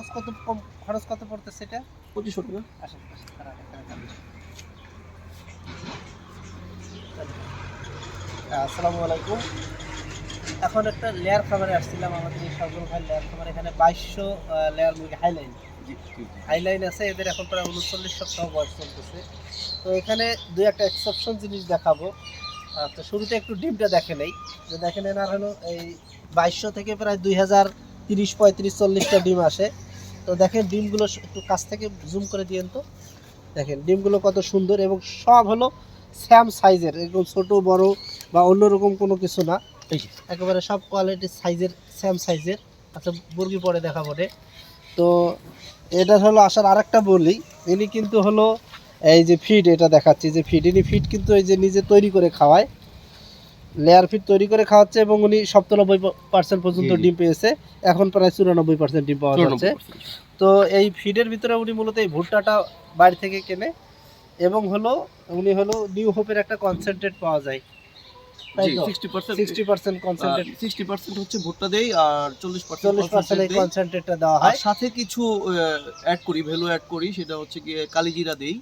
খরচ কত খরচ কত পড়তেছে এটা পঁচিশশো টাকা। আসসালামু আলাইকুম। এখন একটা লেয়ার খাবারে আসছিলাম আমাদের এই সজল ভাই লেয়ার খাবার এখানে বাইশশো লেয়ার মুরগি হাইলাইন হাইলাইন আছে এদের এখন প্রায় উনচল্লিশ সপ্তাহ বয়স চলতেছে। তো এখানে দুই একটা এক্সেপশন জিনিস দেখাবো। তো শুরুতে একটু ডিমটা দেখে নেই। যে দেখেন এনার হলো এই বাইশশো থেকে প্রায় দুই হাজার তিরিশ পঁয়ত্রিশ চল্লিশটা ডিম আসে। তো দেখেন ডিমগুলো একটু কাছ থেকে জুম করে দিয়েন তো। দেখেন ডিমগুলো কত সুন্দর এবং সব হলো স্যাম সাইজের এরকম ছোট বড় বা অন্যরকম কোনো কিছু না। একেবারে সব কোয়ালিটির সাইজের স্যাম সাইজের আচ্ছা মুরগি পরে দেখা পড়ে তো এটা হলো আসার আরেকটা বলি। ইনি কিন্তু হলো এই যে ফিড এটা দেখাচ্ছি যে ফিড ইনি ফিড কিন্তু এই যে নিজে তৈরি করে খাওয়ায়। লেয়ার ফিড তৈরি করে খাওয়াচ্ছে এবং উনি সপ্তানব্বই পার্সেন্ট পর্যন্ত। ডিম পেয়েছে। এখন প্রায় চুরানব্বই পার্সেন্ট ডিম পাওয়া যাচ্ছে। তো এই ফিডের ভিতরে উনি মূলত এই ভুট্টাটা বাইরে থেকে কেনে এবং হলো উনি হলো নিউ হোপের একটা কনসেন্ট্রেট পাওয়া যায়। হচ্ছে ভুট্টা দেই আর চল্লিশ পার্সেন্ট দেওয়া হয়। সাথে কিছু অ্যাড করি ভ্যালু অ্যাড করি সেটা হচ্ছে গিয়ে কালিজিরা দেই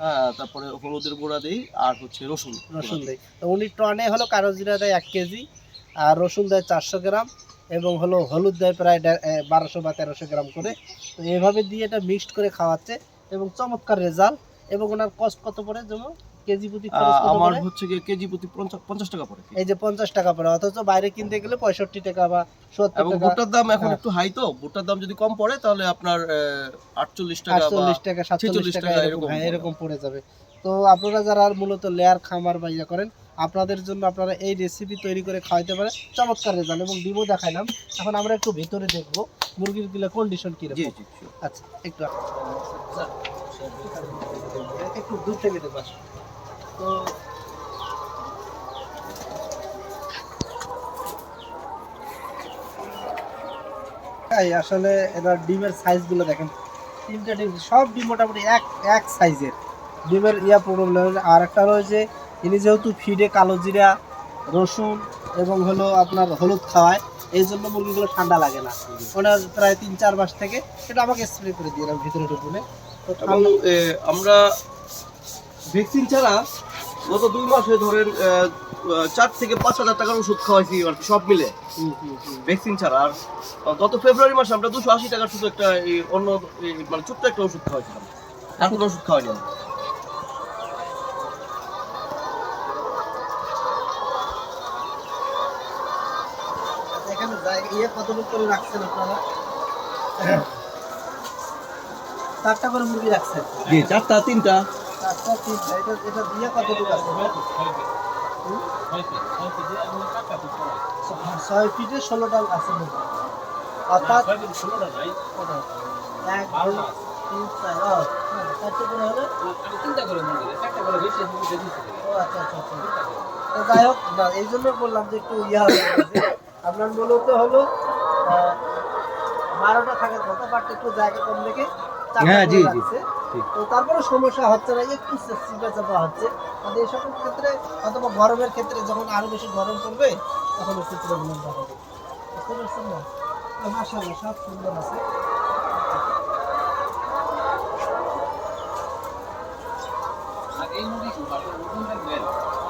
হ্যাঁ তারপরে হলুদের গুঁড়া দিই আর হচ্ছে রসুন রসুন দিই। তো উনি টনে হলো কালো জিরা দেয় এক কেজি আর রসুন দেয় চারশো গ্রাম এবং হলো হলুদ দেয় প্রায় বারোশো বা তেরোশো গ্রাম করে। তো এভাবে দিয়ে এটা মিক্সড করে খাওয়াচ্ছে এবং চমৎকার রেজাল্ট। এবং ওনার কস্ট কত পড়ে? যেমন কেজি প্রতি আমার হচ্ছে গিয়ে কেজি প্রতি পঞ্চাশ টাকা পড়ে এই যে পঞ্চাশ টাকা পড়ে অথচ বাইরে কিনতে গেলে পঁয়ষট্টি টাকা বা সত্তর এবং ভুট্টার দাম এখন হ্যাঁ। একটু হাই তো ভুট্টার দাম যদি কম পড়ে তাহলে আপনার আটচল্লিশ টাকা বা আটচল্লিশ টাকা সাতচল্লিশ টাকা এরকম এরকম হ্যাঁ পড়ে। এরকম পড়ে যাবে। তো আপনারা যারা মূলত লেয়ার খামার বা ইয়ে করেন আপনাদের জন্য আপনারা এই রেসিপি তৈরি করে খাওয়াতে পারেন চমৎকার রেজাল্ট এবং ডিমও দেখাইলাম। এখন আমরা একটু ভিতরে দেখব মুরগির দিলে কন্ডিশন কীরকম। আচ্ছা একটু একটু দূর থেকে আসো। তো আসলে এবার ডিমের সাইজগুলো দেখেন তিনটা ডিম সব ডিম মোটামুটি এক এক সাইজের। ডিমের ইয়া প্রবলেম আর একটা রয়েছে ইনি যেহেতু ফিডে কালো জিরা রসুন এবং হলো আপনার হলুদ খাওয়ায় এই জন্য মুরগিগুলো ঠান্ডা লাগে না। ওনার প্রায় তিন চার মাস থেকে সেটা আমাকে স্প্রে করে দিয়ে ভিতরে ঢুকুনে তো এবং আমরা ভ্যাকসিন ছাড়া গত দুই মাসে ধরেন চার থেকে পাঁচ হাজার টাকার ওষুধ খাওয়াইছি আর সব মিলে। ভ্যাকসিন ছাড়া আর গত ফেব্রুয়ারি মাসে আমরা দুশো আশি টাকার শুধু একটা অন্য মানে ছোট্ট একটা ওষুধ খাওয়াইছিলাম আর কোনো ওষুধ খাওয়াইনি আমরা। এখানে ইয়ে কতটুকু করে রাখছেন আপনারা চারটা করে মুরগি রাখছেন জি চারটা তিনটা? চারটা তিনটা এটা এটা দিয়ে কতটুকু আছে? ছয় ফিটে ষোলোটা আছে অর্থাৎ এক তিন চার ও, হ্যাঁ, চারটে করে হলে ও আচ্ছা আচ্ছা আচ্ছা। যাই হোক না এই জন্য বললাম যে একটু ইয়া হবে। যে আপনার মূলত হলো বারোটা থাকার কথা বাট একটু জায়গা কম রেখে চারটা হ্যাঁ, জি, জি, তো তারপরে সমস্যা হচ্ছে না একটু চিপা চাপা হচ্ছে। তাহলে এই সকল ক্ষেত্রে অথবা গরমের ক্ষেত্রে যখন আরও বেশি গরম পড়বে তখন একটু প্রবলেমটা হবে। বুঝতে পারছেন না? মাসাল্লাহ সব সুন্দর আছে।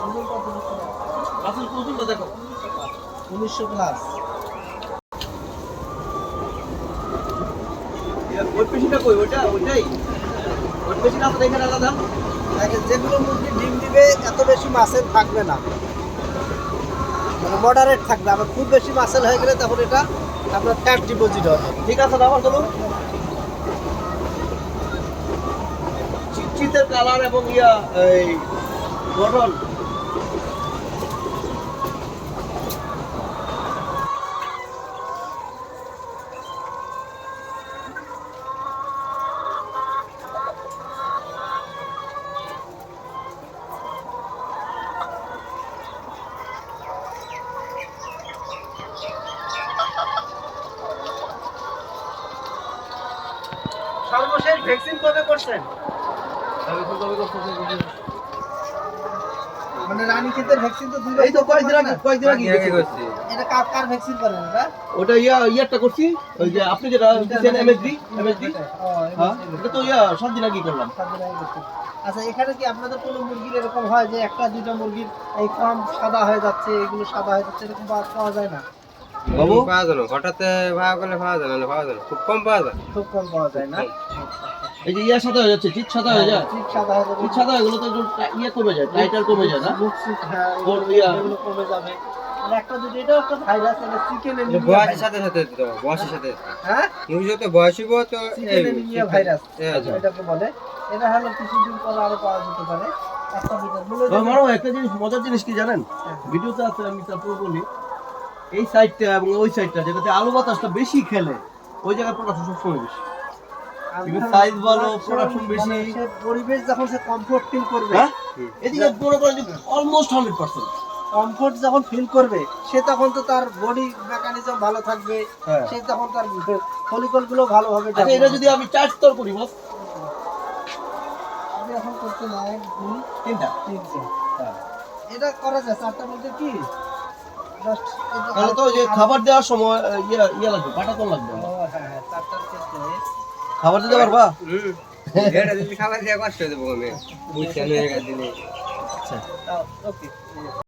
ওজন কত বেশি আছে? রাসেল কৌতুকটা দেখো? উনিশশো প্লাস ওই পেশিটা কই? ওইটা? ওইটাই? ওই পেশিটা আছে এখানে আলাদা। দেখেন যেগুলো মুরগি ডিম দিবে এত বেশি মাসেল থাকবে না। মানে মডারেট থাকবে। আবার খুব বেশি মাসেল হয়ে গেলে তখন এটা আপনার ফ্যাট ডিপোজিট হবে ঠিক আছে না আমার চলুন। চিটচিটের কালার এবং ইয়া এই গঠন ভ্যাকসিন কবে করছেন? মানে রানী ক্ষেতের ভ্যাকসিন তো দুই এই তো কয়েকদিন আগে কয়েকদিন আগে আগে করছি। এটা কার কার ভ্যাকসিন করেন এটা ওটা ইয়া ইয়ারটা করছি ওই যে আপনি যেটা দিচ্ছেন এমএসডি এমএসডি হ্যাঁ এটা তো ইয়া সাত দিন আগে করলাম। সাত দিন আগে করছেন। আচ্ছা এখানে কি আপনাদের কোনো মুরগির এরকম হয় যে একটা দুইটা মুরগির এই কম সাদা হয়ে যাচ্ছে এগুলো সাদা হয়ে যাচ্ছে এরকম পাওয়া যায় না? বাবু? পাওয়া যায় না হঠাৎ ভাড়া করলে পাওয়া যায় না পাওয়া যায় খুব কম পাওয়া যায়। খুব কম পাওয়া যায় না? এই যে ইয়া সাদা হয়ে যাচ্ছে চিট সাদা হয়ে যায়। ঠিক সাদা হয়ে যাবে চিট সাদা হয়ে গেলে তো ইয়ে কমে যায় টাইটার কমে যায় না? হ্যাঁ, ওর ইয়া- এগুলো কমে যাবে। আর একটা দুটো এটাও একটা ভাইরাস এটা চিকেন এটা বয়সের সাথে সাথে দিতে হবে, বয়সের সাথে হ্যাঁ? তো চিকেন এনিমিয়া ভাইরাস এটাকে বলে। এটা হলো কিছুদিন পরে আরও পাওয়া যেতে পারে। একটা জিনিস মজার জিনিস কি জানেন? ভিডিওতে আছে আমি তারপর বলি। এই সাইডটা এবং ওই সাইডটা যেটাতে আলু বাতাসটা বেশি খেলে ওই জায়গায় প্রোডাকশন সবসময় বেশি। মানে পরিবেশ যখন সে কমফোর্ট ফিল করবে হ্যাঁ? এদিকে করেন অলমোস্ট হান্ড্রেড পার্সেন্ট কমফোর্ট যখন ফিল করবে সে তখন তো তার বডি মেকানিজম ভালো থাকবে হ্যাঁ। সে তখন তার ফলিকলগুলো ভালোভাবে আচ্ছা এটা যদি আমি চার স্তর করি বস আপনি এখন করতে না এক দুই তিনটা। তিনটে। হ্যাঁ। এটা করা যায় চারটা বলতে কি? তাহলে তো যে খাবার দেওয়ার সময় ইয়ে ইয়ে লাগবে বাটা কোন লাগবে। ও হ্যাঁ হ্যাঁ খাবার দিতে পারবা? এটা যদি খাবার দিয়ে কষ্ট দেবো আমি। বুঝছেন হয়ে গেছে ওকে।